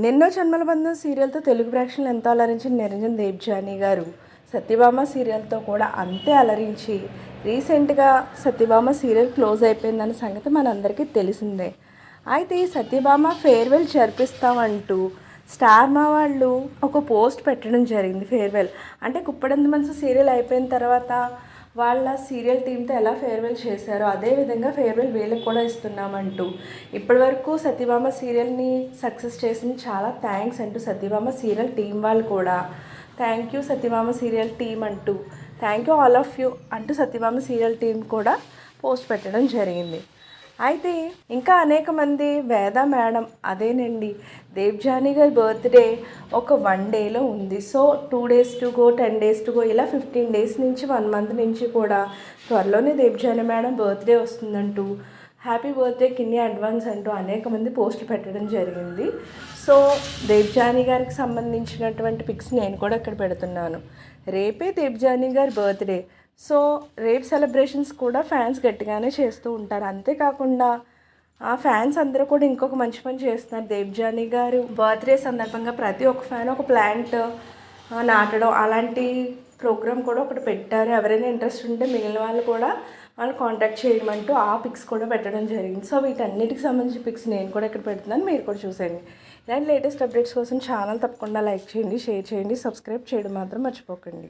ఎన్నెన్నో జన్మల బంధం సీరియల్తో తెలుగు ప్రేక్షకులు ఎంతో అలరించిన నిరంజన్ దేవ్జానీ గారు. సత్యభామ సీరియల్తో కూడా అంతే అలరించి రీసెంట్గా సత్యభామ సీరియల్ క్లోజ్ అయిపోయిందన్న సంగతి మనందరికీ తెలిసిందే. అయితే ఈ సత్యభామ ఫేర్వెల్ జరిపిస్తామంటూ స్టార్ మా వాళ్ళు ఒక పోస్ట్ పెట్టడం జరిగింది ఫేర్వెల్. అంటే కుప్పడంత మనసు సీరియల్ అయిపోయిన తర్వాత వాళ్ళ సీరియల్ టీంతో ఎలా ఫేర్వెల్ చేశారో అదే విధంగా ఫేర్వెల్ వీళ్ళకి కూడా ఇస్తున్నామంటూ. ఇప్పటివరకు సత్యభామ సీరియల్ని సక్సెస్ చేసిన చాలా థ్యాంక్స్ అంటూ సత్యభామ సీరియల్ టీం వాళ్ళు కూడా. Thank you Satyabhama serial team అంటూ. Thank you all of you అంటూ సత్యభామ సీరియల్ టీం కూడా పోస్ట్ పెట్టడం జరిగింది. అయితే ఇంకా అనేక మంది వేద మేడం అదేనండి. దేవ్జానీ గారి బర్త్డే ఒక వన్ డేలో ఉంది. So two days to go ten days to go ఇలా ఫిఫ్టీన్ డేస్ నుంచి వన్ మంత్ నుంచి కూడా త్వరలోనే దేవ్జానీ మేడం బర్త్డే వస్తుందంటూ హ్యాపీ బర్త్డే కిన్ని అడ్వాన్స్ అంటూ అనేక మంది పోస్టులు పెట్టడం జరిగింది. సో దేవ్జానీ గారికి సంబంధించినటువంటి పిక్స్ నేను కూడా ఇక్కడ పెడుతున్నాను. రేపే దేవ్జానీ గారి బర్త్డే. సో రేప్ సెలబ్రేషన్స్ కూడా ఫ్యాన్స్ గట్టిగానే చేస్తూ ఉంటారు. అంతేకాకుండా ఆ ఫ్యాన్స్ అందరూ కూడా ఇంకొక మంచి పని చేస్తున్నారు. దేవ్జానీ గారు బర్త్డే సందర్భంగా ప్రతి ఒక్క ఫ్యాన్ ఒక ప్లాంట్ నాటడం అలాంటి ప్రోగ్రామ్ కూడా ఒకటి పెట్టారు. ఎవరైనా ఇంట్రెస్ట్ ఉంటే మిగిలిన వాళ్ళు కూడా వాళ్ళు కాంటాక్ట్ చేయమంటూ ఆ పిక్స్ కూడా పెట్టడం జరిగింది. సో వీటన్నిటికి సంబంధించిన పిక్స్ నేను కూడా ఇక్కడ పెడుతున్నాను. మీరు కూడా చూసేయండి. ఇలాంటి లేటెస్ట్ అప్డేట్స్ కోసం ఛానల్ తప్పకుండా లైక్ చేయండి షేర్ చేయండి సబ్స్క్రైబ్ చేయడం మాత్రం మర్చిపోకండి.